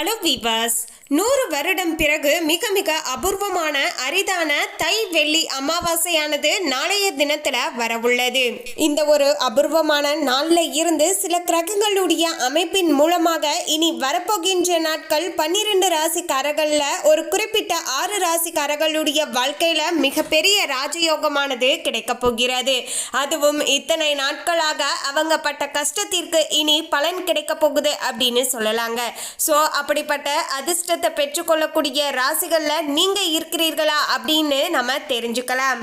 Hello, Vivas. நூறு வருடம் பிறகு மிக மிக அபூர்வமான அரிதான தை வெள்ளி அமாவாசையானது நாளைய தினத்துல வரவுள்ளது. இந்த ஒரு அபூர்வமான நாள்ல இருந்து சில கிரகங்களுடைய அமைப்பின் மூலமாக இனி வரப்போகின்ற நாட்கள் பன்னிரண்டு ராசிக்காரர்கள்ல ஒரு குறிப்பிட்ட ஆறு ராசிக்காரர்களுடைய வாழ்க்கையில மிகப்பெரிய ராஜயோகமானது கிடைக்கப் போகிறது. அதுவும் இத்தனை நாட்களாக அவங்க பட்ட கஷ்டத்திற்கு இனி பலன் கிடைக்க போகுது அப்படின்னு சொல்லலாங்க. ஸோ அப்படிப்பட்ட அதிர்ஷ்ட அதிர்ஷ்டத்தை பெற்றுக்கொள்ளக்கூடிய ராசிகள்ல நீங்க இருக்கிறீர்களா அப்படின்னு நம்ம தெரிஞ்சுக்கலாம்.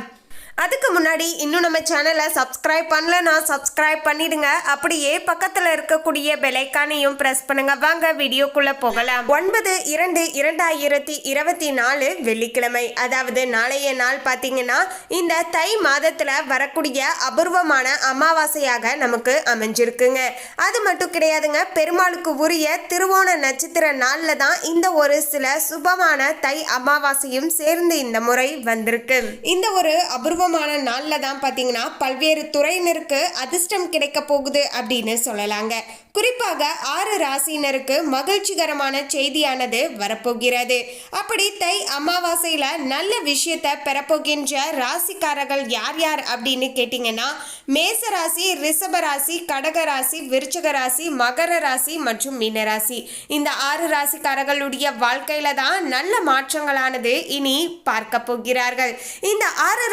அதுக்கு முன்னாடி இன்னும் நம்ம சேனலை சப்ஸ்கிரைப் பண்ணலன்னா சப்ஸ்கிரைப் பண்ணிடுங்க. அப்படியே பக்கத்தில் இருக்கக்கூடிய பெலைக்கானையும் ப்ரெஸ் பண்ணுங்க. வாங்க வீடியோக்குள்ள போகலாம். ஒன்பது இரண்டு இரண்டாயிரத்தி இருபத்தி நாலு வெள்ளிக்கிழமை. அதாவது நாளைய நாள் பார்த்தீங்கன்னா இந்த தை மாதத்தில் வரக்கூடிய அபூர்வமான அமாவாசையாக நமக்கு அமைஞ்சிருக்குங்க. அது மட்டும் கிடையாதுங்க பெருமாளுக்கு உரிய திருவோண நட்சத்திர நாளில் தான் இந்த ஒரு சில சுபமான தை அமாவாசையும் சேர்ந்து இந்த முறை வந்திருக்கு. இந்த ஒரு அபூர்வமான நாளில் தான் பார்த்தீங்கன்னா பல்வேறு துறையினருக்கு அதிர்ஷ்டம் கிடைக்க போகுது அப்படின்னு சொல்லலாங்க. குறிப்பாக ஆறு ராசியினருக்கு மகிழ்ச்சிகரமான செய்தியானது வரப்போகிறது. அப்படி தை அமாவாசையில் நல்ல விஷயத்தை பெறப்போகின்ற ராசிக்காரர்கள் யார் யார் அப்படின்னு கேட்டிங்கன்னா மேச ராசி ரிஷப ராசி கடக ராசி விருச்சக ராசி மகர ராசி மற்றும் மீனராசி இந்த ஆறு ராசிக்காரர்களுடைய வாழ்க்கையில தான் நல்ல மாற்றங்களானது இனி பார்க்க போகிறார்கள். இந்த ஆறு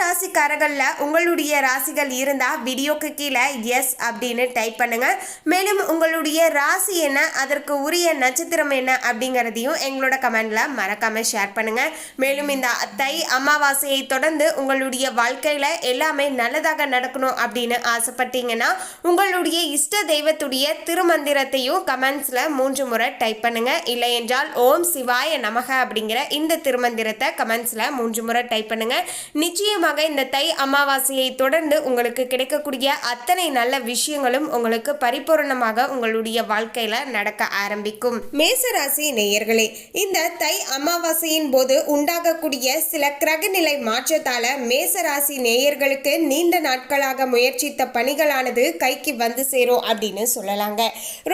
ராசிக்காரர்கள்ல உங்களுடைய ராசிகள் இருந்தா வீடியோக்கு கீழே எஸ் அப்படின்னு டைப் பண்ணுங்க. மேலும் உங்களுடைய ராசி என்ன அதற்கு உரிய நட்சத்திரம் என்ன அப்படிங்கிறதையும் எங்களோட கமெண்ட்ல மறக்காம ஷேர் பண்ணுங்க. மேலும் இந்த தை அமாவாசையை தொடர்ந்து உங்களுடைய வாழ்க்கையில எல்லாமே நல்லதாக நடக்கணும் அப்படின்னு ஆசைப்பட்டீங்கன்னா உங்களுடைய இஷ்ட தெய்வத்துடைய திருமந்திரத்தையும் கமெண்ட்ஸ்ல மூன்று முறை டைப் பண்ணுங்க. இல்லை என்றால் ஓம் சிவாய நமக அப்படிங்கிற இந்த திருமந்திரத்தை கமெண்ட்ஸ்ல மூன்று முறை டைப் பண்ணுங்க. நிச்சயமாக இந்த தை அமாவாசையை தொடர்ந்து உங்களுக்கு கிடைக்கக்கூடிய அத்தனை நல்ல விஷயங்களும் உங்களுக்கு பரிபூரணமாக உங்களுடைய வாழ்க்கையில நடக்க ஆரம்பிக்கும். மேசராசி நேயர்களே இந்த தை அமாவாசையின் போது உண்டாகக்கூடிய சில கிரகநிலை மாற்றத்தால மேசராசி நேயர்களுக்கு நீண்ட நாட்களாக முயற்சித்த பணிகளானது கைக்கு வந்து சேரும் அப்படின்னு சொல்லலாங்க.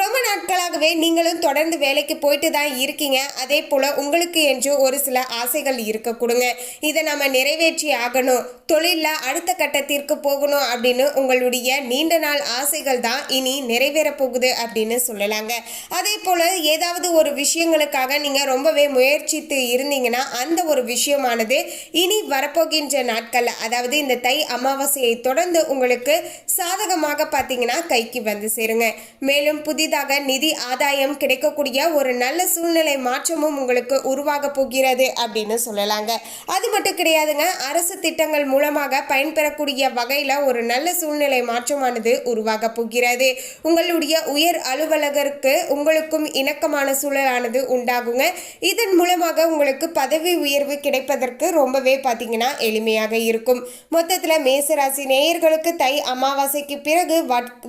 ரொம்ப நாட்களாகவே நீங்களும் தொடர்ந்து வேலைக்கு போயிட்டு தான் இருக்கீங்க. அதே போல உங்களுக்கு என்று ஒரு சில ஆசைகள் இருக்க கொடுங்க. இதை நம்ம நிறைவேற்றி ஆகணும். தொழில் தொழிலில் அடுத்த கட்டத்திற்கு போகணும் அப்படின்னு உங்களுடைய நீண்ட நாள் ஆசைகள் தான் இனி நிறைவேற போகுது அப்படின்னு சொல்லலாங்க. அதே போல ஏதாவது ஒரு விஷயங்களுக்காக நீங்க ரொம்பவே முயற்சித்து இருந்தீங்கன்னா அந்த ஒரு விஷயமானது இனி வரப்போகின்ற நாட்களில் அதாவது இந்த தை அமாவாசையை தொடர்ந்து உங்களுக்கு சாதகமாக பார்த்தீங்கன்னா கைக்கு வந்து சேருங்க. மேலும் புதிதாக நிதி ஆதாயம் கிடைக்கக்கூடிய ஒரு நல்ல சூழ்நிலை மாற்றமும் உங்களுக்கு உருவாக போகிறது அப்படின்னு சொல்லலாங்க. அது மட்டும் கிடையாதுங்க அரசு திட்டங்கள் மூலம் மூலமாக பயன்பெறக்கூடிய வகையில் ஒரு நல்ல சூழ்நிலை மாற்றமானது உருவாக போகிறது. உங்களுடைய உயர் அலுவலகருக்கு உங்களுக்கும் இணக்கமான சூழலானது உண்டாகுங்க. இதன் மூலமாக உங்களுக்கு பதவி உயர்வு கிடைப்பதற்கு ரொம்பவே பார்த்தீங்கன்னா எளிமையாக இருக்கும். மொத்தத்தில் மேசராசி நேயர்களுக்கு தை அமாவாசைக்கு பிறகு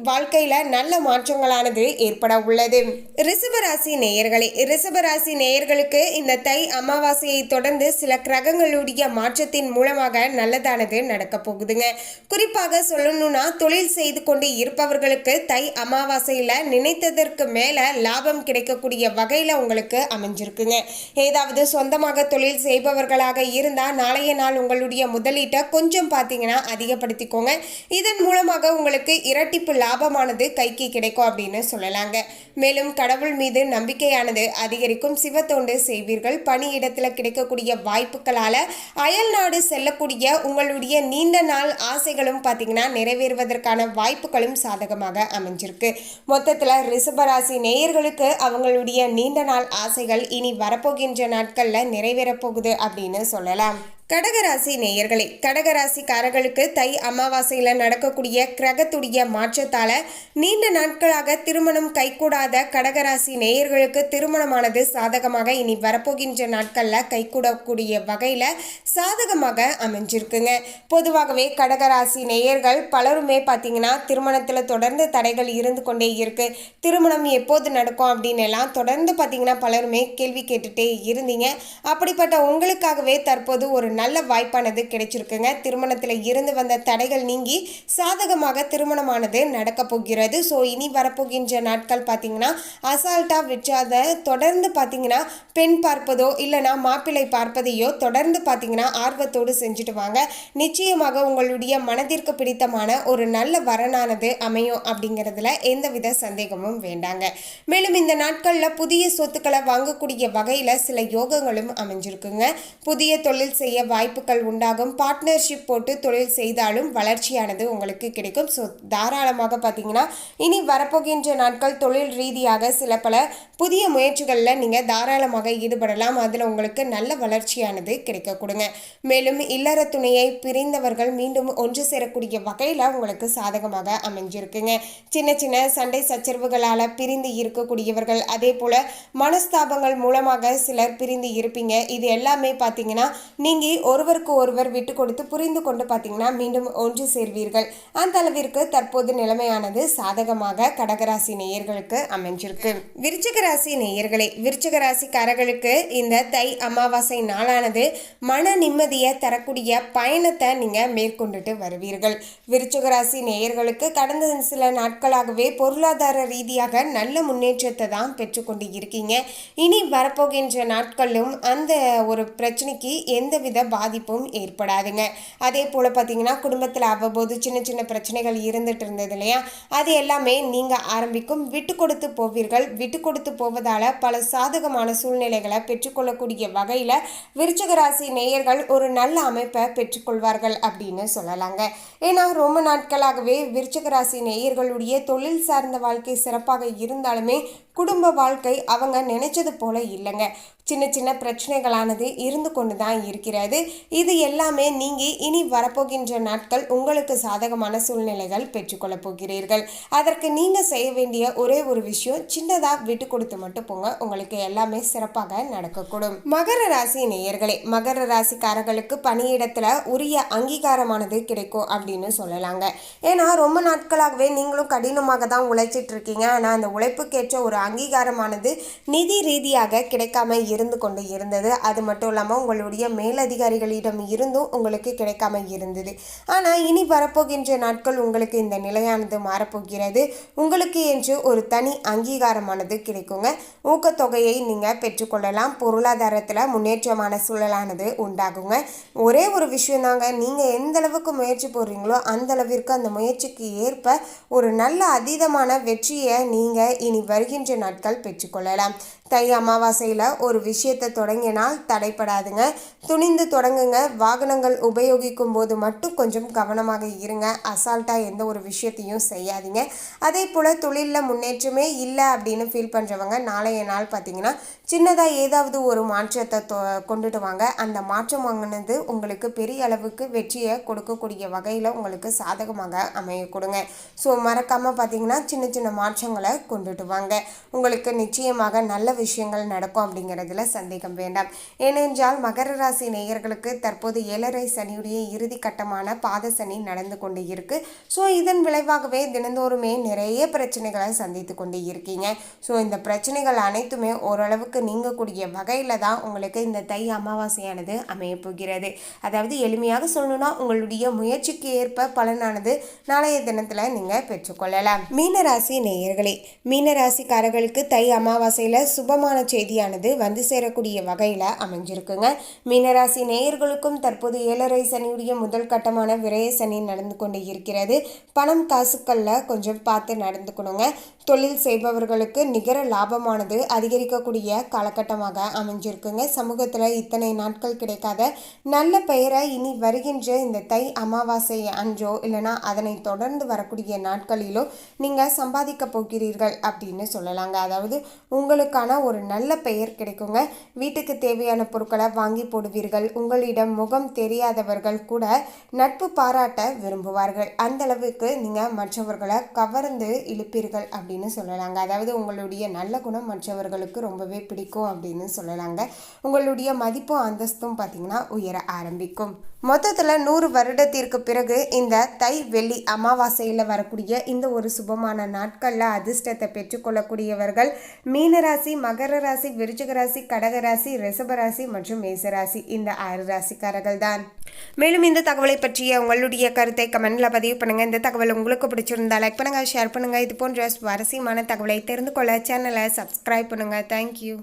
வாழ்க்கையில் நல்ல மாற்றங்களானது ஏற்பட உள்ளது. ரிசபராசி நேயர்களே ரிசபராசி நேயர்களுக்கு இந்த தை அமாவாசையை தொடர்ந்து சில கிரகங்களுடைய மாற்றத்தின் மூலமாக நல்லதானது நடக்க போகுதுங்க. குறிப்பாக சொல்லணும்னா தொழில் செய்து கொண்டு இருப்பவர்களுக்கு தை அமாவாசையில் நினைத்ததற்கு மேல லாபம் கிடைக்கக்கூடிய வகையில் உங்களுக்கு அமைஞ்சிருக்குங்க. ஏதாவது சொந்தமாக தொழில் செய்பவர்களாக இருந்தால் நாளைய நாள் உங்களுடைய முதலீட்டை கொஞ்சம் பார்த்தீங்கன்னா அதிகப்படுத்திக்கோங்க. இதன் மூலமாக உங்களுக்கு இரட்டிப்பு லாபமானது கைக்கு கிடைக்கும் அப்படின்னு சொல்லலாங்க. மேலும் கடவுள் மீது நம்பிக்கையானது அதிகரிக்கும். சிவத்தொண்டு செய்வீர்கள். பணியிடத்தில் கிடைக்கக்கூடிய வாய்ப்புகளால் அயல்நாடு செல்லக்கூடிய உங்களுடைய நீண்ட நாள் ஆசைகளும் பார்த்தீங்கன்னா நிறைவேறுவதற்கான வாய்ப்புகளும் சாதகமாக அமைஞ்சிருக்கு. மொத்தத்தில் ரிஷபராசி நேயர்களுக்கு அவங்களுடைய நீண்ட நாள் ஆசைகள் இனி வரப்போகின்ற நாட்களில் நிறைவேறப் போகுது அப்படின்னு சொல்லலாம். கடகராசி நேயர்களே கடகராசிக்காரர்களுக்கு தை அமாவாசையில் நடக்கக்கூடிய கிரகத்துடைய மாற்றத்தால் நீண்ட நாட்களாக திருமணம் கைகூடாத கடகராசி நேயர்களுக்கு திருமணமானது சாதகமாக இனி வரப்போகின்ற நாட்களில் கைகூடக்கூடிய வகையில் சாதகமாக அமைஞ்சிருக்குங்க. பொதுவாகவே கடகராசி நேயர்கள் பலருமே பார்த்தீங்கன்னா திருமணத்தில் தொடர்ந்து தடைகள் இருந்து கொண்டே இருக்குது திருமணம் எப்போது நடக்கும் அப்படின்னு எல்லாம் தொடர்ந்து பார்த்தீங்கன்னா பலருமே கேள்வி கேட்டுட்டே இருந்தீங்க. அப்படிப்பட்ட உங்களுக்காகவே தற்போது ஒரு நல்ல வாய்ப்பானது கிடைச்சிருக்குங்க. திருமணத்தில் இருந்து வந்த தடைகள் நீங்கி சாதகமாக திருமணமானது நடக்க போகிறது. ஸோ இனி வரப்போகின்ற நாட்கள் பார்த்தீங்கன்னா அசால்ட்டாக விற்றாத தொடர்ந்து பார்த்தீங்கன்னா பெண் பார்ப்பதோ இல்லைனா மாப்பிள்ளை பார்ப்பதையோ தொடர்ந்து பார்த்தீங்கன்னா ஆர்வத்தோடு செஞ்சுட்டு வாங்க. நிச்சயமாக உங்களுடைய மனதிற்கு பிடித்தமான ஒரு நல்ல வரனானது அமையும் அப்படிங்கிறதுல எந்தவித சந்தேகமும் வேண்டாங்க. மேலும் இந்த நாட்களில் புதிய சொத்துக்களை வாங்கக்கூடிய வகையில் சில யோகங்களும் அமைஞ்சிருக்குங்க. புதிய தொழில் செய்ய வாய்ப்புகள் உண்டாகும். பார்ட்னர்ஷிப் போட்டு தொழில் செய்தாலும் வளர்ச்சியானது உங்களுக்கு கிடைக்கும். ஸோ தாராளமாக பார்த்தீங்கன்னா இனி வரப்போகின்ற நாட்கள் தொழில் ரீதியாக சில பல புதிய முயற்சிகளில் நீங்கள் தாராளமாக ஈடுபடலாம். அதில் உங்களுக்கு நல்ல வளர்ச்சியானது கிடைக்க கொடுங்க மேலும் இல்லற துணையை பிரிந்தவர்கள் மீண்டும் ஒன்று சேரக்கூடிய வகையில் உங்களுக்கு சாதகமாக அமைஞ்சிருக்குங்க. சின்ன சின்ன சண்டை சச்சரவுகளால் பிரிந்து இருக்கக்கூடியவர்கள் அதே போல் மனஸ்தாபங்கள் மூலமாக சிலர் பிரிந்து இருப்பீங்க. இது எல்லாமே பார்த்தீங்கன்னா நீங்கள் ஒருவருக்கு ஒருவர் விட்டு கொடுத்து புரிந்து கொண்டு பார்த்தீங்கன்னா மீண்டும் ஒன்று சேர்வீர்கள். அந்த அளவிற்கு தற்போது நிலைமையானது சாதகமாக கடகராசி நேயர்களுக்கு அமைஞ்சிருக்கு. விருச்சிக ராசி நேயர்களே விருச்சிக ராசிக்காரர்களுக்கு இந்த தை அமாவாசை நாளானது மன நிம்மதியை தரக்கூடிய பயணத்தை நீங்கள் மேற்கொண்டுட்டு வருவீர்கள். விருச்சிக ராசி நேயர்களுக்கு கடந்த சில நாட்களாகவே பொருளாதார ரீதியாக நல்ல முன்னேற்றத்தை தான் பெற்றுக்கொண்டு இருக்கீங்க. இனி வரப்போகின்ற நாட்களும் அந்த ஒரு பிரச்சனைக்கு எந்தவித பாதிப்பும் ஏற்படாதுங்க. அதே போல் பார்த்தீங்கன்னா குடும்பத்தில் அவ்வப்போது சின்ன சின்ன பிரச்சனைகள் இருந்துட்டு இருந்தது இல்லையா? அது எல்லாமே நீங்கள் ஆரம்பிக்கும் விட்டு கொடுத்து போவீர்கள். விட்டு கொடுத்து போவதால் பல சாதகமான சூழ்நிலைகளை பெற்றுக்கொள்ளக்கூடிய வகையில் விருச்சகராசி நேயர்கள் ஒரு நல்ல அமைப்பை பெற்றுக்கொள்வார்கள் அப்படின்னு சொல்லலாங்க. ஏன்னா ரொம்ப நாட்களாகவே விருச்சகராசி நேயர்களுடைய தொழில் சார்ந்த வாழ்க்கை சிறப்பாக இருந்தாலுமே குடும்ப வாழ்க்கை அவங்க நினைச்சது போல இல்லைங்க. சின்ன சின்ன பிரச்சனைகளானது இருந்து கொண்டு தான் இருக்கிறது. இது எல்லாமே நீங்கள் இனி வரப்போகின்ற நாட்கள் உங்களுக்கு சாதகமான சூழ்நிலைகள் பெற்றுக்கொள்ளப் போகிறீர்கள். அதற்கு நீங்கள் செய்ய வேண்டிய ஒரே ஒரு விஷயம் சின்னதாக விட்டு கொடுத்து மட்டும் போங்க. உங்களுக்கு எல்லாமே சிறப்பாக நடக்கக்கூடும். மகர ராசி நேயர்களே மகர ராசிக்காரர்களுக்கு பணியிடத்தில் உரிய அங்கீகாரமானது கிடைக்கும் அப்படின்னு சொல்லலாங்க. ஏன்னா ரொம்ப நாட்களாகவே நீங்களும் கடினமாக தான் உழைச்சிட்டு இருக்கீங்க. ஆனால் அந்த உழைப்புக்கேற்ற ஒரு அங்கீகாரமானது நிதி ரீதியாக கிடைக்காம இருந்து கொண்டு இருந்தது. அது மட்டும் இல்லாமல் உங்களுடைய மேலதிகாரிகளிடம் இருந்தும் உங்களுக்கு கிடைக்காம இருந்தது. ஆனால் இனி வரப்போகின்ற நாட்கள் உங்களுக்கு இந்த நிலையானது மாறப்போகிறது. உங்களுக்கு என்று ஒரு தனி அங்கீகாரமானது கிடைக்குங்க. ஊக்கத்தொகையை நீங்கள் பெற்றுக்கொள்ளலாம். பொருளாதாரத்தில் முன்னேற்றமான சூழலானது உண்டாகுங்க. ஒரே ஒரு விஷயம் தாங்க. நீங்கள் எந்த அளவுக்கு முயற்சி போடுறீங்களோ அந்த அளவிற்கு அந்த முயற்சிக்கு ஏற்ப ஒரு நல்ல அதீதமான வெற்றியை நீங்கள் இனி வருகின்ற நாட்கள் பெற்றுக்கொள்ளலாம் தை அமாவாசையில் ஒரு விஷயத்தை தொடங்கினால் தடைப்படாதுங்க. துணிந்து தொடங்குங்க. வாகனங்கள் உபயோகிக்கும் போது மட்டும் கொஞ்சம் கவனமாக இருங்க. அசால்ட்டாக எந்த ஒரு விஷயத்தையும் செய்யாதீங்க. அதே போல் தொழிலில் முன்னேற்றமே இல்லை அப்படின்னு ஃபீல் பண்ணுறவங்க நாளைய நாள் பார்த்தீங்கன்னா சின்னதாக ஏதாவது ஒரு மாற்றத்தை தொ கொண்டுட்டு வாங்க. அந்த மாற்றம் வாங்கினது உங்களுக்கு பெரிய அளவுக்கு வெற்றியை கொடுக்கக்கூடிய வகையில் உங்களுக்கு சாதகமாக அமைய கொடுங்க. ஸோ மறக்காமல் பார்த்தீங்கன்னா சின்ன சின்ன மாற்றங்களை கொண்டுட்டு வாங்க. உங்களுக்கு நிச்சயமாக நல்ல விஷயங்கள் நடக்கும் அப்படிங்கிறதுல சந்தேகம் வேண்டாம். ஏனென்றால் மகர ராசி நேயர்களுக்கு தற்போது ஏழரை சனியுடைய இறுதி கட்டமான பாத சனி நடந்து கொண்டு இருக்கு. ஸோ இதன் விளைவாகவே தினந்தோறுமே நிறைய பிரச்சனைகளை சந்தித்து கொண்டு இருக்கீங்க. ஸோ இந்த பிரச்சனைகள் அனைத்துமே ஓரளவுக்கு நீங்கக்கூடிய வகையில் தான் உங்களுக்கு இந்த தை அமாவாசையானது அமைய போகிறது அதாவது எளிமையாக சொல்லணும்னா உங்களுடைய முயற்சிக்கு ஏற்ப பலனானது நாளைய தினத்தில் நீங்கள் பெற்றுக்கொள்ளலாம். மீனராசி நேயர்களே மீனராசிக்காரர்களுக்கு தை அமாவாசையில் சுபமான செய்தியானது வந்து சேரக்கூடிய வகையில் அமைஞ்சிருக்குங்க. மீனராசி நேயர்களுக்கும் தற்போது ஏழரை சனியுடைய முதல் கட்டமான விரய சனி நடந்து கொண்டு இருக்கிறது. பணம் காசுக்களில் கொஞ்சம் பார்த்து நடந்துக்கணுங்க. தொழில் செய்பவர்களுக்கு நிகர லாபமானது அதிகரிக்கக்கூடிய காலகட்டமாக அமைஞ்சிருக்குங்க. சமூகத்தில் இத்தனை நாட்கள் கிடைக்காத நல்ல பெயரை இனி வருகின்ற இந்த தை அமாவாசை அன்றோ இல்லைனா அதனை தொடர்ந்து வரக்கூடிய நாட்களிலோ நீங்கள் சம்பாதிக்க போகிறீர்கள் அப்படின்னு சொல்லலாங்க. அதாவது உங்களுக்கான ஒரு நல்ல பெயர் கிடைக்குங்க. வீட்டுக்கு தேவையான பொருட்களை வாங்கி போடுவீர்கள். உங்களிடம் முகம் தெரியாதவர்கள் கூட நட்பு பாராட்ட விரும்புவார்கள். அந்த அளவுக்கு நீங்கள் மற்றவர்களை கவர்ந்து இழுப்பீர்கள் அப்படின்னு சொல்லலாங்க. அதாவது உங்களுடைய நல்ல குணம் மற்றவர்களுக்கு ரொம்பவே பிடிக்கும் அப்படின்னு சொல்லலாங்க. உங்களுடைய மதிப்பும் அந்தஸ்தும் பார்த்தீங்கன்னா உயர ஆரம்பிக்கும். மொத்தத்தில் நூறு வருடத்திற்கு பிறகு இந்த தை வெள்ளி அமாவாசையில் வரக்கூடிய இந்த ஒரு சுபமான நாட்களில் அதிர்ஷ்டத்தை பெற்றுக்கொள்ளக்கூடியவர்கள் மீனராசி மகர ராசி விருச்சிக ராசி கடக ராசி மற்றும் மேசராசி இந்த ஆறு ராசிக்காரர்கள் தான். மேலும் இந்த தகவலை பற்றிய உங்களுடைய கருத்தை கமெண்டில் பதிவு பண்ணுங்கள் இந்த தகவல் உங்களுக்கு பிடிச்சிருந்தா லைக் பண்ணுங்க ஷேர் பண்ணுங்கள் இது போன்ற சுவாரஸ்யமான தகவலை தெரிந்து கொள்ள சேனலை சப்ஸ்கிரைப் பண்ணுங்கள் தேங்க்யூ